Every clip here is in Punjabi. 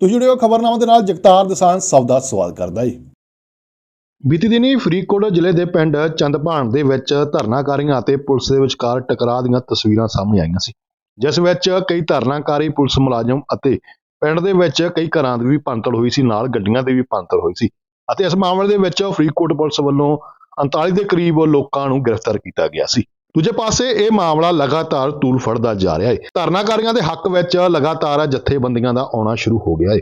ਤੁਸੀਂ ਜੁੜਿਓ ਖਬਰਨਾਮਾ ਦੇ ਨਾਲ ਜਗਤਾਰ ਦਸਾਨ ਸਭ ਸਵਾਲ ਕਰਦਾ ਹੈ ਬੀਤੀ ਦਿਨੀ ਫਰੀਦਕੋਟ ਜ਼ਿਲ੍ਹੇ ਦੇ ਪਿੰਡ ਚੰਦਪਾਣ ਦੇ ਵਿੱਚ ਧਰਨਾਕਾਰੀਆਂ ਅਤੇ ਪੁਲਿਸ ਦੇ ਵਿਚਕਾਰ ਟਕਰਾਅ ਦੀਆਂ ਤਸਵੀਰਾਂ ਸਾਹਮਣੇ ਆਈਆਂ ਸੀ, ਜਿਸ ਵਿੱਚ ਕਈ ਧਰਨਾਕਾਰੀ, ਪੁਲਿਸ ਮੁਲਾਜ਼ਮ ਅਤੇ ਪਿੰਡ ਦੇ ਵਿੱਚ ਕਈ ਘਰਾਂ ਦੀ ਵੀ ਪੰਤਲ ਹੋਈ ਸੀ, ਨਾਲ ਗੱਡੀਆਂ ਦੇ ਵੀ ਪੰਤਲ ਹੋਈ ਸੀ ਅਤੇ ਇਸ ਮਾਮਲੇ ਦੇ ਵਿੱਚ ਫਰੀਦਕੋਟ ਪੁਲਿਸ ਵੱਲੋਂ 39 ਦੇ ਕਰੀਬ ਲੋਕਾਂ ਨੂੰ ਗ੍ਰਿਫਤਾਰ ਕੀਤਾ ਗਿਆ ਸੀ। ਦੂਜੇ ਪਾਸੇ ਇਹ ਮਾਮਲਾ ਲਗਾਤਾਰ ਤੂਲ ਫੜਦਾ ਜਾ ਰਿਹਾ ਹੈ ਧਰਨਾਕਾਰੀਆਂ ਦੇ ਹੱਕ ਵਿੱਚ ਲਗਾਤਾਰ ਜਥੇਬੰਦੀਆਂ ਦਾ ਆਉਣਾ ਸ਼ੁਰੂ ਹੋ ਗਿਆ ਹੈ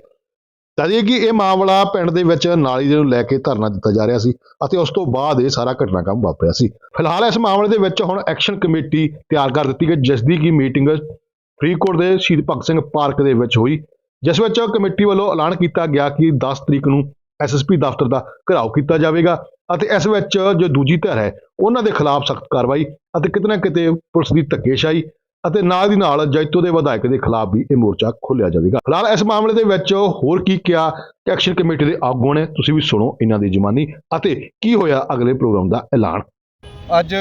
ਦੱਸਦੀਏ ਕਿ ਇਹ ਮਾਮਲਾ ਪਿੰਡ ਦੇ ਵਿੱਚ ਨਾਲੀ ਦੇ ਨੂੰ ਲੈ ਕੇ ਧਰਨਾ ਦਿੱਤਾ ਜਾ ਰਿਹਾ ਸੀ ਅਤੇ ਉਸ ਤੋਂ ਬਾਅਦ ਇਹ ਸਾਰਾ ਘਟਨਾਕ੍ਰਮ ਵਾਪਰਿਆ ਸੀ। ਫਿਲਹਾਲ ਇਸ ਮਾਮਲੇ ਦੇ ਵਿੱਚ ਹੁਣ ਐਕਸ਼ਨ ਕਮੇਟੀ ਤਿਆਰ ਕਰ ਦਿੱਤੀ ਗਈ, ਜਿਸ ਦੀ ਕੀ ਮੀਟਿੰਗ ਫਰੀਦਕੋਟ ਦੇ ਸ਼ਹੀਦ ਭਗਤ ਸਿੰਘ ਪਾਰਕ ਦੇ ਵਿੱਚ ਹੋਈ, ਜਿਸ ਵਿੱਚ ਕਮੇਟੀ ਵੱਲੋਂ ਐਲਾਨ ਕੀਤਾ ਗਿਆ ਕਿ 10 ਤਰੀਕ ਨੂੰ ਐਸਐਸਪੀ ਦਫ਼ਤਰ ਦਾ ਘਿਰਾਓ ਕੀਤਾ ਜਾਵੇਗਾ। ਅਤੇ ਇਸ ਵਿੱਚ ਜੋ ਦੂਜੀ ਧਿਰ ਹੈ, ਉਹਨਾਂ ਦੇ ਖਿਲਾਫ ਸਖਤ ਕਾਰਵਾਈ ਅਤੇ ਕਿਤੇ ਨਾ ਕਿਤੇ ਪੁਲਿਸ ਦੀ ਧੱਕੇਸ਼ਾਹੀ ਅਤੇ ਨਾਲ ਦੀ ਨਾਲ ਜੈਤੋ ਦੇ ਵਿਧਾਇਕ ਦੇ ਖਿਲਾਫ ਵੀ ਇਹ ਮੋਰਚਾ ਖੋਲ੍ਹਿਆ ਜਾਵੇਗਾ। ਫਿਲਹਾਲ ਇਸ ਮਾਮਲੇ ਦੇ ਵਿੱਚ ਹੋਰ ਕੀ ਕਿਹਾ ਐਕਸ਼ਨ ਕਮੇਟੀ ਦੇ ਆਗੂ ਨੇ, ਤੁਸੀਂ ਵੀ ਸੁਣੋ ਇਹਨਾਂ ਦੀ ਜ਼ੁਬਾਨੀ ਅਤੇ ਕੀ ਹੋਇਆ ਅਗਲੇ ਪ੍ਰੋਗਰਾਮ ਦਾ ਐਲਾਨ। ਅੱਜ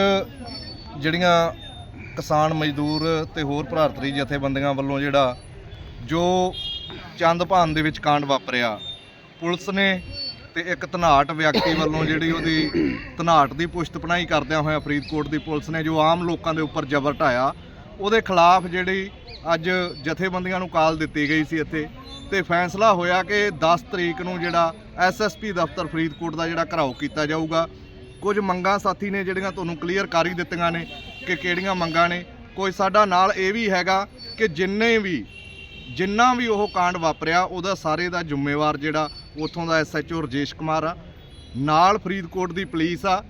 ਜਿਹੜੀਆਂ ਕਿਸਾਨ ਮਜ਼ਦੂਰ ਤੇ ਹੋਰ ਭਾਰਤੀ ਜਥੇਬੰਦੀਆਂ ਵੱਲੋਂ ਜਿਹੜਾ ਜੋ ਚੰਦ ਭਾਨ ਦੇ ਵਿੱਚ ਕਾਂਡ ਵਾਪਰਿਆ, ਪੁਲਿਸ ਨੇ ਤੇ ਇੱਕ ਧਨਾਟ ਵਿਅਕਤੀ ਵੱਲੋਂ ਜਿਹੜੀ ਉਹਦੀ ਧਨਾਟ ਦੀ ਪੁਸ਼ਤ ਪਨਾਹੀ ਕਰਦਿਆਂ ਹੋਇਆ ਫਰੀਦਕੋਟ ਦੀ ਪੁਲਿਸ ਨੇ ਜੋ ਆਮ ਲੋਕਾਂ ਦੇ ਉੱਪਰ ਜ਼ਬਰ ਢਾਇਆ, ਉਹਦੇ ਖਿਲਾਫ ਜਿਹੜੀ ਅੱਜ ਜਥੇਬੰਦੀਆਂ ਨੂੰ ਕਾਲ ਦਿੱਤੀ ਗਈ ਸੀ ਇੱਥੇ ਤੇ ਫੈਸਲਾ ਹੋਇਆ ਕਿ 10 ਤਰੀਕ ਨੂੰ ਜਿਹੜਾ ਐਸਐਸਪੀ ਦਫ਼ਤਰ ਫਰੀਦਕੋਟ ਦਾ ਜਿਹੜਾ ਘਰਾਓ ਕੀਤਾ ਜਾਊਗਾ। ਕੁਝ ਮੰਗਾਂ ਸਾਥੀ ਨੇ ਜਿਹੜੀਆਂ ਤੁਹਾਨੂੰ ਕਲੀਅਰ ਕਰ ਹੀ ਦਿੱਤੀਆਂ ਨੇ ਕਿ ਕਿਹੜੀਆਂ ਮੰਗਾਂ ਨੇ। ਕੋਈ ਸਾਡਾ ਨਾਲ ਇਹ ਵੀ ਹੈਗਾ ਕਿ ਜਿੰਨੇ ਵੀ, ਜਿੰਨਾ ਵੀ ਉਹ ਕਾਂਡ ਵਾਪਰਿਆ, ਉਹਦਾ ਸਾਰੇ ਦਾ ਜ਼ਿੰਮੇਵਾਰ ਜਿਹੜਾ ਉਥੋਂ ਦਾ ਐਸਐਚਓ ਰਜੇਸ਼ ਕੁਮਾਰ ਆ। ਨਾਲ ਫਰੀਦਕੋਟ ਦੀ ਪੁਲਿਸ ਆ,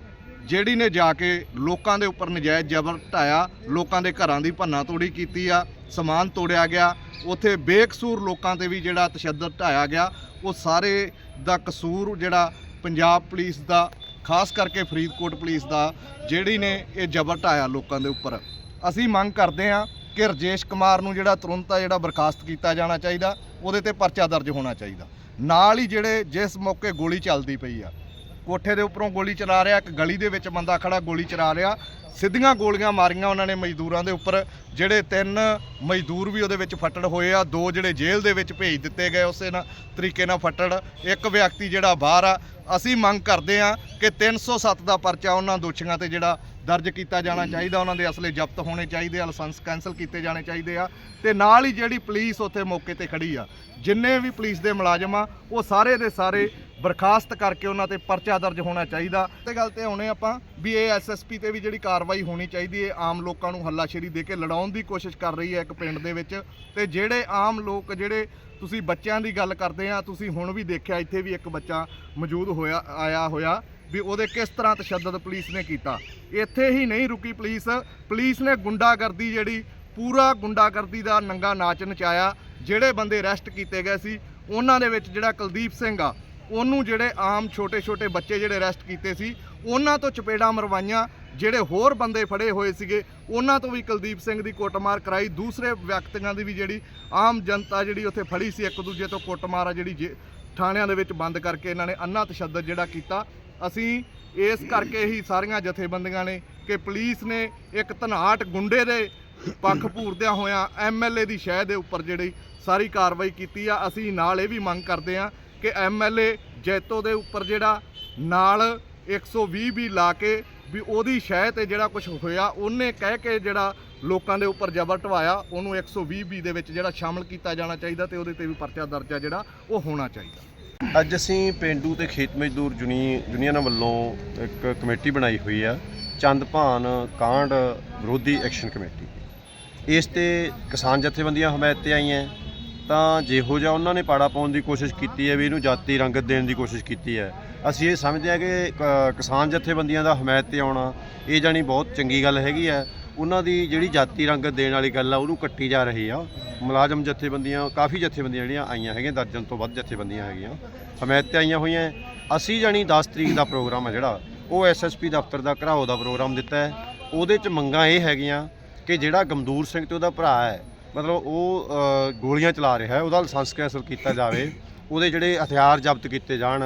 ਜਿਹੜੀ ਨੇ ਜਾ ਕੇ ਲੋਕਾਂ ਦੇ ਉੱਪਰ ਨਜਾਇਜ਼ ਜ਼ਬਰ ਢਾਇਆ, ਲੋਕਾਂ ਦੇ ਘਰਾਂ ਦੀ ਭੰਨਾ ਤੋੜੀ ਕੀਤੀ ਆ, ਸਮਾਨ ਤੋੜਿਆ ਗਿਆ, ਉਥੇ ਬੇਕਸੂਰ ਲੋਕਾਂ ਤੇ ਵੀ ਜਿਹੜਾ ਤਸ਼ੱਦਦ ਢਾਇਆ ਗਿਆ, ਉਹ ਸਾਰੇ ਦਾ ਕਸੂਰ ਜਿਹੜਾ ਪੰਜਾਬ ਪੁਲਿਸ ਦਾ, ਖਾਸ ਕਰਕੇ ਫਰੀਦਕੋਟ ਪੁਲਿਸ ਦਾ, ਜਿਹੜੀ ਨੇ ਇਹ ਜ਼ਬਰ ਢਾਇਆ ਲੋਕਾਂ ਦੇ ਉੱਪਰ। ਅਸੀਂ ਮੰਗ ਕਰਦੇ ਹਾਂ ਕਿ ਰਜੇਸ਼ ਕੁਮਾਰ ਨੂੰ ਜਿਹੜਾ ਤੁਰੰਤ ਆ ਜਿਹੜਾ ਬਰਖਾਸਤ ਕੀਤਾ ਜਾਣਾ ਚਾਹੀਦਾ, ਉਹਦੇ ਤੇ ਪਰਚਾ ਦਰਜ ਹੋਣਾ ਚਾਹੀਦਾ। ਨਾਲ ਹੀ ਜਿਹੜੇ ਜਿਸ ਮੌਕੇ ਗੋਲੀ ਚੱਲਦੀ ਪਈ ਆ ਕੋਠੇ ਦੇ ਉੱਪਰੋਂ ਗੋਲੀ ਚਲਾ ਰਿਹਾ, ਇੱਕ ਗਲੀ ਦੇ ਵਿੱਚ ਬੰਦਾ ਖੜਾ ਗੋਲੀ ਚਲਾ ਰਿਹਾ। ਸਿੱਧੀਆਂ ਗੋਲੀਆਂ ਮਾਰੀਆਂ ਉਹਨਾਂ ਨੇ ਮਜ਼ਦੂਰਾਂ ਦੇ ਉੱਪਰ, ਜਿਹੜੇ ਤਿੰਨ ਮਜ਼ਦੂਰ ਵੀ ਉਹਦੇ ਵਿੱਚ ਫੱਟੜ ਹੋਏ ਆ, ਦੋ ਜਿਹੜੇ ਜੇਲ੍ਹ ਦੇ ਵਿੱਚ ਭੇਜ ਦਿੱਤੇ ਗਏ ਉਸੇ ਨਾਲ ਤਰੀਕੇ ਨਾਲ ਫੱਟੜ, ਇੱਕ ਵਿਅਕਤੀ ਜਿਹੜਾ ਬਾਹਰ ਆ। ਅਸੀਂ ਮੰਗ ਕਰਦੇ ਆ ਕਿ 307 ਦਾ ਪਰਚਾ ਉਹਨਾਂ ਦੋਸ਼ੀਆਂ ਤੇ ਜਿਹੜਾ ਦਰਜ ਕੀਤਾ ਜਾਣਾ ਚਾਹੀਦਾ, ਉਹਨਾਂ ਦੇ ਅਸਲੇ ਜ਼ਬਤ ਹੋਣੇ ਚਾਹੀਦੇ ਆ, ਲਾਇਸੈਂਸ ਕੈਨਸਲ ਕੀਤੇ ਜਾਣੇ ਚਾਹੀਦੇ ਆ। ਤੇ ਨਾਲ ਹੀ ਜਿਹੜੀ ਪੁਲਿਸ ਉੱਥੇ ਮੌਕੇ ਤੇ ਖੜੀ ਆ, ਜਿੰਨੇ ਵੀ ਪੁਲਿਸ ਦੇ ਮੁਲਾਜ਼ਮ ਆ, ਉਹ ਸਾਰੇ ਦੇ ਸਾਰੇ ਬਰਖਾਸਤ ਕਰਕੇ ਉਹਨਾਂ ਤੇ ਪਰਚਾ ਦਰਜ ਹੋਣਾ ਚਾਹੀਦਾ। ਤੇ ਗੱਲ ਤੇ ਆਉਣੇ ਆਪਾਂ ਵੀ ਇਹ ਐਸਐਸਪੀ ਤੇ ਵੀ ਜਿਹੜੀ ਕਾਰਵਾਈ ਹੋਣੀ ਚਾਹੀਦੀ ਹੈ ਆਮ ਲੋਕਾਂ ਨੂੰ ਹੱਲਾਸ਼ੇਰੀ ਦੇ ਕੇ ਲੜਾਉਣ ਦੀ ਕੋਸ਼ਿਸ਼ ਕਰ ਰਹੀ ਹੈ ਇੱਕ ਪਿੰਡ ਦੇ ਵਿੱਚ। ਤੇ ਜਿਹੜੇ ਆਮ ਲੋਕ, ਜਿਹੜੇ ਤੁਸੀਂ ਬੱਚਿਆਂ ਦੀ ਗੱਲ ਕਰਦੇ ਆ, ਤੁਸੀਂ ਹੁਣ ਵੀ ਦੇਖਿਆ, ਇੱਥੇ ਵੀ ਇੱਕ ਬੱਚਾ ਮੌਜੂਦ ਹੋਇਆ, ਆਇਆ ਹੋਇਆ ਵੀ ਉਹਦੇ ਕਿਸ ਤਰ੍ਹਾਂ ਤਸ਼ੱਦਦ ਪੁਲਿਸ ਨੇ ਕੀਤਾ। ਇੱਥੇ ਹੀ ਨਹੀਂ ਰੁਕੀ ਪੁਲਿਸ। ਪੁਲਿਸ ਨੇ ਗੁੰਡਾਗਰਦੀ ਜਿਹੜੀ, ਪੂਰਾ ਗੁੰਡਾਗਰਦੀ ਦਾ ਨੰਗਾ ਨਾਚ ਨਚਾਇਆ। ਜਿਹੜੇ ਬੰਦੇ ਅਰੈਸਟ ਕੀਤੇ ਗਏ ਸੀ, ਉਹਨਾਂ ਦੇ ਵਿੱਚ ਜਿਹੜਾ ਕੁਲਦੀਪ ਸਿੰਘ ਆ ਉਹਨੂੰ ਜਿਹੜੇ ਆਮ ਛੋਟੇ-ਛੋਟੇ ਬੱਚੇ ਜਿਹੜੇ ਅਰੈਸਟ ਕੀਤੇ ਸੀ, ਉਹਨਾਂ ਤੋਂ ਚਪੇੜਾਂ ਮਰਵਾਈਆਂ, ਜਿਹੜੇ ਹੋਰ ਬੰਦੇ ਫੜੇ ਹੋਏ ਸੀਗੇ, ਉਹਨਾਂ ਤੋਂ ਵੀ ਕੁਲਦੀਪ ਸਿੰਘ ਦੀ ਕੁੱਟਮਾਰ ਕਰਾਈ। ਦੂਸਰੇ ਵਿਅਕਤੀਆਂ ਦੀ ਵੀ ਜਿਹੜੀ ਆਮ ਜਨਤਾ ਜਿਹੜੀ ਉੱਥੇ ਫੜੀ ਸੀ, ਇੱਕ ਦੂਜੇ ਤੋਂ ਕੁੱਟਮਾਰ ਆ ਜਿਹੜੀ ਜੇ- ਥਾਣਿਆਂ ਦੇ ਵਿੱਚ ਬੰਦ ਕਰਕੇ ਇਹਨਾਂ ਨੇ ਅੰਨਾ ਤਸ਼ੱਦਦ ਜਿਹੜਾ ਕੀਤਾ। ਅਸੀਂ ਇਸ ਕਰਕੇ ਹੀ ਸਾਰੀਆਂ ਜਥੇਬੰਦੀਆਂ ਨੇ ਕਿ ਪੁਲਿਸ ਨੇ ਇੱਕ ਧਨਾਟ ਗੁੰਡੇ ਦੇ ਪੱਖ ਪੂਰਦਿਆਂ ਹੋਇਆਂ ਐਮਐਲਏ ਦੀ ਸ਼ਹਿ ਦੇ ਉੱਪਰ ਜਿਹੜੀ ਸਾਰੀ ਕਾਰਵਾਈ ਕੀਤੀ ਆ। ਅਸੀਂ ਨਾਲ ਇਹ ਵੀ ਮੰਗ ਕਰਦੇ ਆ ਕਿ ਐਮਐਲਏ ਜੈਤੋ ਦੇ ਉੱਪਰ ਜਿਹੜਾ ਨਾਲ 120 ਵੀ ਲਾ ਕੇ ਵੀ ਉਹਦੀ ਸ਼ਹਿ ਤੇ ਜਿਹੜਾ ਕੁਝ ਹੋਇਆ, ਉਹਨੇ ਕਹਿ ਕੇ ਜਿਹੜਾ ਲੋਕਾਂ ਦੇ ਉੱਪਰ ਜ਼ਬਰ ਢਵਾਇਆ, ਉਹਨੂੰ 120 ਵੀ ਦੇ ਵਿੱਚ ਜਿਹੜਾ ਸ਼ਾਮਲ ਕੀਤਾ ਜਾਣਾ ਚਾਹੀਦਾ ਤੇ ਉਹਦੇ ਤੇ ਵੀ ਪਰਚਾ ਦਰਜ ਆ ਜਿਹੜਾ, ਉਹ ਹੋਣਾ ਚਾਹੀਦਾ। ਅੱਜ ਅਸੀਂ ਪਿੰਡੂ ਤੇ ਖੇਤ ਮਜ਼ਦੂਰ ਜੁਨੀ ਯੂਨੀਅਨਾਂ ਵੱਲੋਂ ਇੱਕ ਕਮੇਟੀ ਬਣਾਈ ਹੋਈ ਆ ਚੰਦਭਾਨ ਕਾਂਡ ਵਿਰੋਧੀ ਐਕਸ਼ਨ ਕਮੇਟੀ। ਇਸ ਤੇ ਕਿਸਾਨ ਜਥੇਬੰਦੀਆਂ ਹਮਾਇਤ ਤੇ ਆਈਆਂ। ਤਾਂ ਜਿਹੋ ਜਿਹਾ ਉਹਨਾਂ ਨੇ ਪਾੜਾ ਪਾਉਣ ਦੀ ਕੋਸ਼ਿਸ਼ ਕੀਤੀ ਹੈ ਵੀ ਇਹਨੂੰ ਜਾਤੀ ਰੰਗਤ ਦੇਣ ਦੀ ਕੋਸ਼ਿਸ਼ ਕੀਤੀ ਹੈ। ਅਸੀਂ ਇਹ ਸਮਝਦੇ ਹਾਂ ਕਿ ਕ- ਕਿਸਾਨ ਜਥੇਬੰਦੀਆਂ ਦਾ ਹਮਾਇਤ ਤੇ ਆਉਣਾ, ਇਹ ਜਾਣੀ ਬਹੁਤ ਚੰਗੀ ਗੱਲ ਹੈਗੀ ਹੈ। ਉਹਨਾਂ ਦੀ ਜਿਹੜੀ ਜਾਤੀ ਰੰਗਤ ਦੇਣ ਵਾਲੀ ਗੱਲ ਆ, ਉਹਨੂੰ ਕੱਟੀ ਜਾ ਰਹੀ ਆ। ਮੁਲਾਜ਼ਮ ਜਥੇਬੰਦੀਆਂ, ਕਾਫੀ ਜਥੇਬੰਦੀਆਂ ਜਿਹੜੀਆਂ ਆਈਆਂ ਹੈਗੀਆਂ, ਦਰਜਨ ਤੋਂ ਵੱਧ ਜਥੇਬੰਦੀਆਂ ਹੈਗੀਆਂ, ਹਮਾਇਤ ਤੇ ਆਈਆਂ ਹੋਈਆਂ ਹੈ। ਅਸੀਂ ਜਾਣੀ 10 ਤਰੀਕ ਦਾ ਪ੍ਰੋਗਰਾਮ ਆ ਜਿਹੜਾ, ਉਹ ਐਸਐਸਪੀ ਦਫ਼ਤਰ ਦਾ ਘਰਾਓ ਦਾ ਪ੍ਰੋਗਰਾਮ ਦਿੱਤਾ ਹੈ। ਉਹਦੇ ਚ ਮੰਗਾਂ ਇਹ ਹੈਗੀਆਂ ਕਿ ਜਿਹੜਾ ਗਮਦੂਰ ਸਿੰਘ ਤੇ ਉਹਦਾ ਭਰਾ ਹੈ ਮਤਲਬ ਉਹ ਅ, ਗੋਲੀਆਂ ਚਲਾ ਰਿਹਾ ਹੈ ਉਹਦਾ ਲਾਇਸੈਂਸ ਕੈਂਸਲ ਕੀਤਾ ਜਾਵੇ ਉਹਦੇ ਜਿਹੜੇ ਹਥਿਆਰ ਜ਼ਬਤ ਕੀਤੇ ਜਾਣ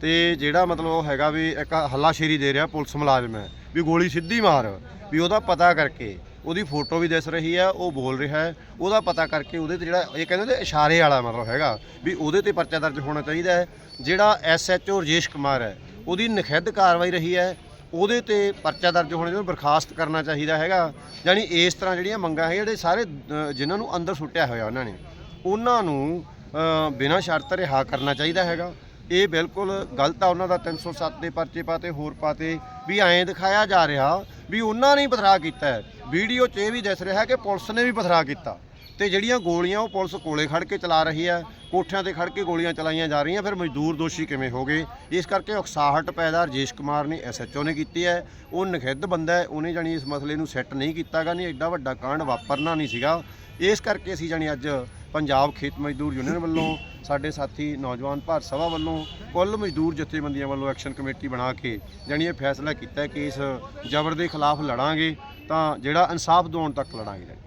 ਤੇ ਜਿਹੜਾ ਮਤਲਬ ਉਹ ਹੈਗਾ ਵੀ ਇੱਕ ਹੱਲਾਸ਼ੇਰੀ ਦੇ ਰਿਹਾ ਪੁਲਿਸ ਮੁਲਾਜ਼ਮ ਹੈ ਵੀ ਗੋਲੀ ਸਿੱਧੀ ਮਾਰ ਵੀ ਉਹਦਾ ਪਤਾ ਕਰਕੇ ਉਹਦੀ ਫੋਟੋ ਵੀ ਦਿਸ ਰਹੀ ਹੈ ਉਹ ਬੋਲ ਰਿਹਾ ਹੈ ਉਹਦਾ ਪਤਾ ਕਰਕੇ ਉਹਦੇ ਤੇ ਜਿਹੜਾ ਇਹ ਕਹਿੰਦੇ ਨੇ ਇਸ਼ਾਰੇ ਵਾਲਾ ਮਤਲਬ ਹੈਗਾ ਵੀ ਉਹਦੇ ਤੇ ਪਰਚਾ ਦਰਜ ਹੋਣਾ ਚਾਹੀਦਾ ਹੈ ਜਿਹੜਾ ਐਸਐਚਓ ਰਜੇਸ਼ ਕੁਮਾਰ ਹੈ ਉਹਦੀ ਨਿਖੇਧ ਕਾਰਵਾਈ ਰਹੀ ਹੈ ਉਹਦੇ ਤੇ ਪਰਚਾ ਦਰਜ ਹੋਣਾ ਚਾਹੀਦਾ ਬਰਖਾਸਤ ਕਰਨਾ ਚਾਹੀਦਾ ਹੈਗਾ। ਯਾਨੀ ਇਸ ਤਰ੍ਹਾਂ ਜਿਹੜੀਆਂ ਮੰਗਾਂ ਹੈ ਜਿਹੜੇ ਸਾਰੇ ਜਿਨ੍ਹਾਂ ਨੂੰ ਅੰਦਰ ਸੁੱਟਿਆ ਹੋਇਆ ਉਹਨਾਂ ਨੇ, ਉਹਨਾਂ ਨੂੰ ਬਿਨਾਂ ਸ਼ਰਤ ਰਿਹਾ ਕਰਨਾ ਚਾਹੀਦਾ ਹੈਗਾ। ਇਹ ਬਿਲਕੁਲ ਗਲਤ ਆ, ਉਹਨਾਂ ਦਾ 307 ਦੇ ਪਰਚੇ ਪਾਤੇ, ਹੋਰ ਪਾਤੇ, ਵੀ ਐਂ ਦਿਖਾਇਆ ਜਾ ਰਿਹਾ ਵੀ ਉਹਨਾਂ ਨੇ ਹੀ ਪਥਰਾ ਕੀਤਾ ਹੈ। ਵੀਡੀਓ 'ਚ ਇਹ ਵੀ ਦਿਸ ਰਿਹਾ ਕਿ ਪੁਲਿਸ ਨੇ ਵੀ ਪਥਰਾ ਕੀਤਾ। ਤੇ ਜਿਹੜੀਆਂ ਗੋਲੀਆਂ ਉਹ ਪੁਲਿਸ ਕੋਲੇ ਖੜ ਕੇ ਚਲਾ ਰਹੀ ਹੈ, ਕੋਠਿਆਂ ਤੇ ਖੜ ਕੇ ਗੋਲੀਆਂ ਚਲਾਈਆਂ ਜਾ ਰਹੀਆਂ, ਫਿਰ ਮਜ਼ਦੂਰ ਦੋਸ਼ੀ ਕਿਵੇਂ ਹੋ ਗਏ? ਇਸ ਕਰਕੇ ਉਕਸਾਹਟ ਪੈਦਾ ਰਜੇਸ਼ ਕੁਮਾਰ ਨੇ ਐਸਐਚਓ ਨੇ ਕੀਤੀ ਹੈ। ਉਹ ਨਖਿੱਧ ਬੰਦਾ ਹੈ, ਉਹਨੇ ਜਾਣੀ ਇਸ ਮਸਲੇ ਨੂੰ ਸੈੱਟ ਨਹੀਂ ਕੀਤਾਗਾ ਨਹੀਂ ਐਡਾ ਵੱਡਾ ਕਾਂਡ ਵਾਪਰਨਾ ਨਹੀਂ ਸੀਗਾ। ਇਸ ਕਰਕੇ ਅਸੀਂ ਜਾਣੀ ਅੱਜ ਪੰਜਾਬ ਖੇਤ ਮਜ਼ਦੂਰ ਯੂਨੀਅਨ ਵੱਲੋਂ, ਸਾਡੇ ਸਾਥੀ ਨੌਜਵਾਨ ਭਾਰਤ ਸਭਾ ਵੱਲੋਂ ਕੁੱਲ ਮਜ਼ਦੂਰ ਜਥੇਬੰਦੀਆਂ ਵੱਲੋਂ ਐਕਸ਼ਨ ਕਮੇਟੀ ਬਣਾ ਕੇ ਜਾਣੀ ਇਹ ਫੈਸਲਾ ਕੀਤਾ ਕਿ ਇਸ ਜ਼ਬਰ ਦੇ ਖਿਲਾਫ ਲੜਾਂਗੇ, ਤਾਂ ਜਿਹੜਾ ਇਨਸਾਫ ਦਿਵਾਉਣ ਤੱਕ ਲੜਾਂਗੇ।